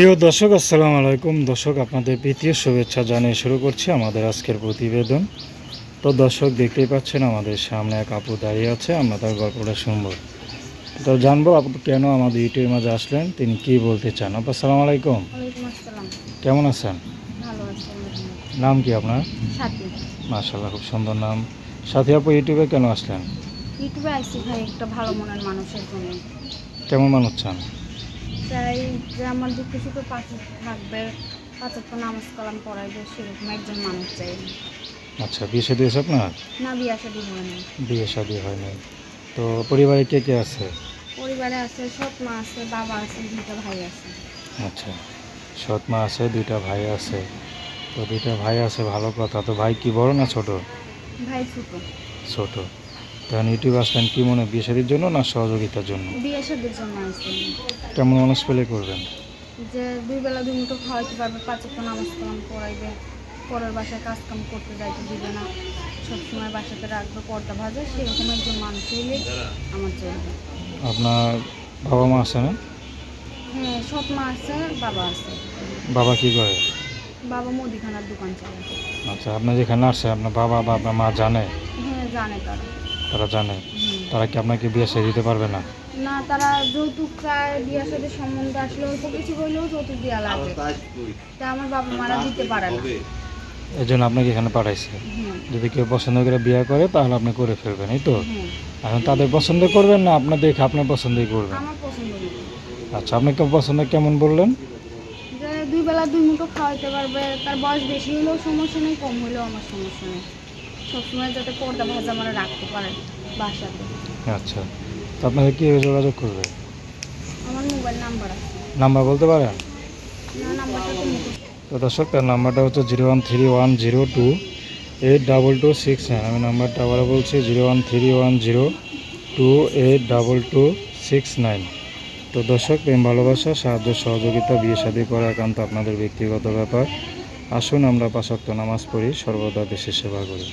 প্রিয় দর্শক আসসালামু আলাইকুম। দর্শক আপনাদের প্রীতীয় শুভেচ্ছা জানিয়ে শুরু করছি আমাদের আজকের প্রতিবেদন। তো দর্শক দেখতেই পাচ্ছেন আমাদের সামনে এক আপু দাঁড়িয়ে আছে আমরা তার গল্পটা শুনব। তো জানব আপু কেন আমাদের ইউটিউবের মাঝে আসলেন তিনি কি বলতে চান? আপু আসসালামু আলাইকুম। কেমন আছেন। নাম কি আপনার? মাশাল্লাহ খুব সুন্দর নাম। সাথী আপু ইউটিউবে কেন আসলেন? ইউটিউবে আইসি ভাই একটা ভালো মনের মানুষের জন্য। কেমন মানুষ চান? চাই যে আমার দুঃখ সুখে পাশে থাকবে। পাঁচাত্তর নামাজ কালাম পড়াইবে সেরকম একজন মানুষ চাই আচ্ছা বিয়ে শাদী হয়েছে আপনার? না বিয়া শাদী হয় না বিয়ে শাদী হয়নি তো পরিবারে কে কে আছে? পরিবারে আছে সৎ মা আছে বাবা আছে দুটো ভাই আছে। আচ্ছা সৎ মা আছে দুইটা ভাই আছে। তো দুইটা ভাই আছে ভালো কথা। তো ভাই কি বড় না ছোট? ভাই ছোট। ছোট। তখন ইউটিউব আসলেন কি মনে বিয়ে শাদির জন্য না সহযোগিতার জন্য? বিয়ে শাদীর জন্য আছে কেমন মানুষ পেলে করবেন? যে দুই বেলা দুই মুঠো খাওয়াইতে পারবে পাঁচাত্তর নামাজ কালাম পড়াইবে পরের বাসায় কাজ কাম করতে যাইতে দিবে না। সবসময় বাসাতে রাখবে পর্দা ভাজে সেরকম একজন মানুষ হইলে আমার চলবে আপনার বাবা মা আছে না? হ্যাঁ সৎ মা আছে বাবা আছে। বাবা কি করে? বাবা মুদিখানার দোকান চালায়। আচ্ছা আপনার যেখানে আসছে আপনার বাবা বা আপনার মা জানে? হ্যাঁ জানে তারা। তারা জানে। তারা কি আপনাকে বিয়ে সাজিয়ে দিতে পারবে না? না তারা যৌতুক চায় বিয়ার সাথে সম্বন্ধ আসলে অল্প কিছু হইলেও যৌতুক দেওয়া লাগে। তা আমার বাবা মারা দিতে পারে না। এই জন্য আপনাকে এখানে পাঠাইছে। যদি কেউ পছন্দ করে বিয়ে করে তাহলে আপনি করে ফেলবেন এই তো? এখন তাদের পছন্দ করবেন না আপনার দেখে আপনার পছন্দই করবেন? আমার পছন্দ মতো আচ্ছা আপনি কেউ পছন্দ কেমন বললেন? যে দুই বেলা দুই মুঠো খাওয়াইতে পারবে তার বয়স বেশি হলেও সমস্যা নেই কম হলেও আমার সমস্যা নেই। সবসময় যাতে পর্দা ভাজা আমরা রাখতে পারে বাসাতে। আচ্ছা। তো আপনাকে কীভাবে যোগাযোগ করবে? আমার মোবাইল নাম্বার আছে। নাম্বার বলতে পারেন? না নাম্বারটা তো মুখস্থ তো দর্শক তার নাম্বারটা হচ্ছে zero one three one zero two eight double two six nine. আমি নাম্বারটা আবারও বলছি zero one three one zero two eight double two six nine. তো দর্শক প্রেম ভালোবাসা সাহায্য সহযোগিতা বিয়ে শাদী করা একান্ত আপনাদের ব্যক্তিগত ব্যাপার। আসুন আমরা পাশাক্ত নামাজ পড়ি সর্বদা দেশের সেবা করি।